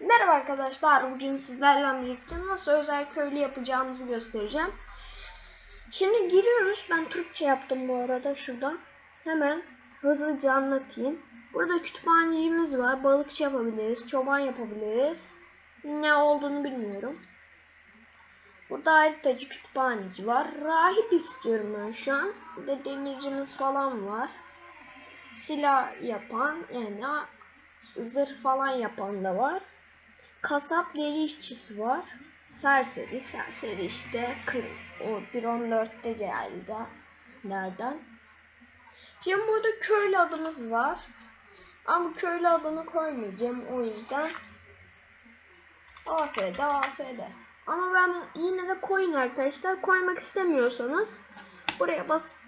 Merhaba arkadaşlar. Bugün sizlerle birlikte nasıl özel köylü yapacağımızı göstereceğim. Şimdi giriyoruz. Ben Türkçe yaptım bu arada şuradan. Hemen hızlıca anlatayım. Burada kütüphanecimiz var. Balıkçı yapabiliriz. Çoban yapabiliriz. Ne olduğunu bilmiyorum. Burada haritacı kütüphaneci var. Rahip istiyorum ben şu an. Burada demircimiz falan var. Silah yapan yani zırh falan yapan da var. Kasap deli işçisi var. Serseri, serseri işte kır, o 1.14'te geldi. Nereden? Şimdi burada köylü adımız var. Ama köylü adını koymayacağım o yüzden ASD ASD. Ama ben yine de koyun arkadaşlar. Koymak istemiyorsanız buraya basıp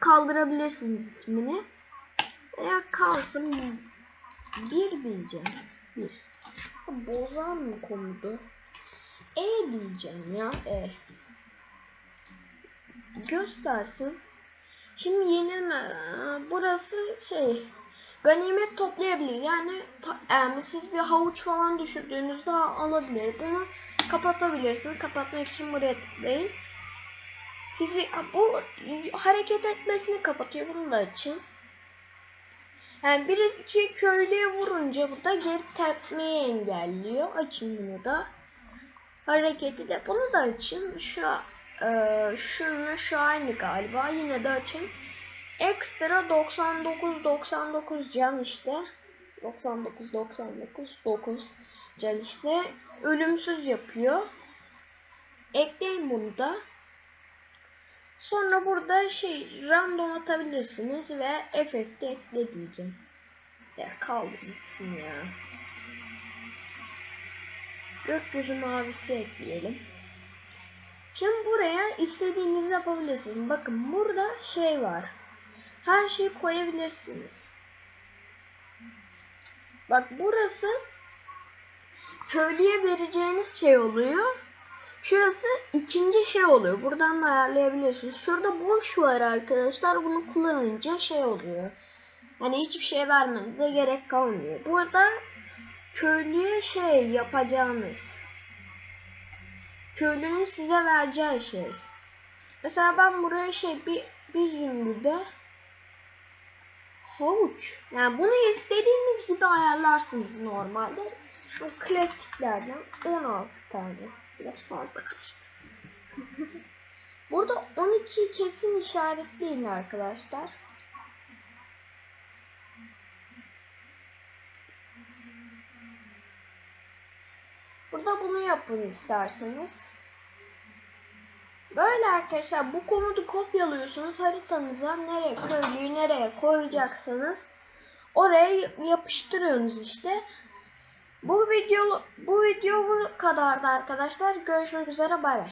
kaldırabilirsiniz ismini. Veya kalsın bir diyeceğim. Bir. Bozan mı komudu? E diyeceğim ya. E. Göstersin. Şimdi yenilme. Burası şey. Ganimet toplayabilir. Yani yani siz bir havuç falan düşürdüğünüzde alabilir. Bunu kapatabilirsiniz. Kapatmak için buraya tıklayın. Fizik bu hareket etmesini kapatıyor. Bunu da açın. Yani birisi köylüye vurunca bu da geri tepmeyi engelliyor. Açın bunu da. Hareketi de bunu da açın. Şu e, şunu şu aynı galiba. Yine de açın. Ekstra 99 99 can işte. 99 99 9 can işte. Ölümsüz yapıyor. Ekleyin bunu da. Sonra burada şey random atabilirsiniz ve efekti ekle diyeceğim. Ya kaldır gitsin ya. Gökyüzü mavisi ekleyelim. Şimdi buraya istediğinizi yapabilirsiniz. Bakın burada şey var. Her şeyi koyabilirsiniz. Bak burası köylüye vereceğiniz şey oluyor. Şurası ikinci şey oluyor. Buradan da ayarlayabiliyorsunuz. Şurada boş var arkadaşlar. Bunu kullanınca şey oluyor. Hani hiçbir şey vermenize gerek kalmıyor. Burada köylüye şey yapacağınız. Köylünün size vereceği şey. Mesela ben buraya şey bir, bir zümrüde havuç. Yani bunu istediğiniz gibi ayarlarsınız normalde. Şu klasiklerden 16 tane. Biraz fazla kaçtı. Burada 12 kesin işaretleyin arkadaşlar. Burada bunu yapın isterseniz. Böyle arkadaşlar bu komutu kopyalıyorsunuz haritanıza nereye köylüyü nereye koyacaksınız oraya yapıştırıyorsunuz işte. Bu video bu video bu kadardı arkadaşlar. Görüşmek üzere bay bay.